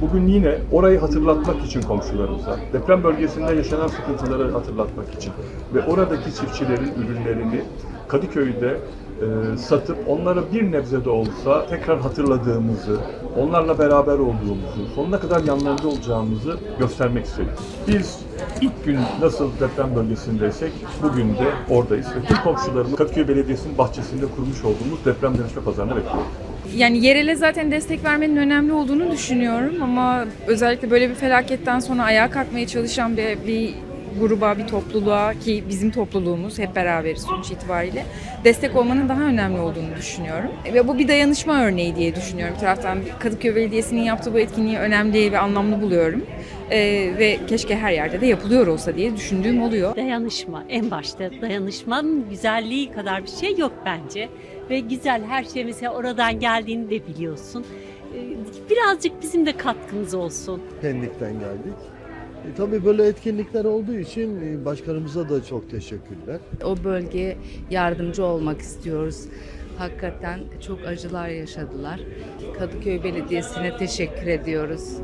bugün yine orayı hatırlatmak için komşularımıza, deprem bölgesinde yaşanan sıkıntıları hatırlatmak için ve oradaki çiftçilerin ürünlerini Kadıköy'de e, satıp onlara bir nebze de olsa tekrar hatırladığımızı, onlarla beraber olduğumuzu, sonuna kadar yanlarında olacağımızı göstermek istedik. Biz ilk gün nasıl deprem bölgesindeysek bugün de oradayız ve tüm komşularımız Kadıköy Belediyesi'nin bahçesinde kurmuş olduğumuz deprem dönüşme pazarına bekliyoruz. Yani yerele zaten destek vermenin önemli olduğunu düşünüyorum ama özellikle böyle bir felaketten sonra ayağa kalkmaya çalışan bir, bir gruba, bir topluluğa ki bizim topluluğumuz hep beraberiz sonuç itibariyle destek olmanın daha önemli olduğunu düşünüyorum. Ve bu bir dayanışma örneği diye düşünüyorum. Bir taraftan Kadıköy Belediyesi'nin yaptığı bu etkinliği önemli ve anlamlı buluyorum. Ee, ve keşke her yerde de yapılıyor olsa diye düşündüğüm oluyor. Dayanışma en başta dayanışmanın güzelliği kadar bir şey yok bence. Ve güzel her şey mesela oradan geldiğini de biliyorsun. Ee, Birazcık bizim de katkımız olsun. Pendik'ten geldik. E, tabii böyle etkinlikler olduğu için e, başkanımıza da çok teşekkürler. O bölgeye yardımcı olmak istiyoruz. Hakikaten çok acılar yaşadılar. Kadıköy Belediyesi'ne teşekkür ediyoruz.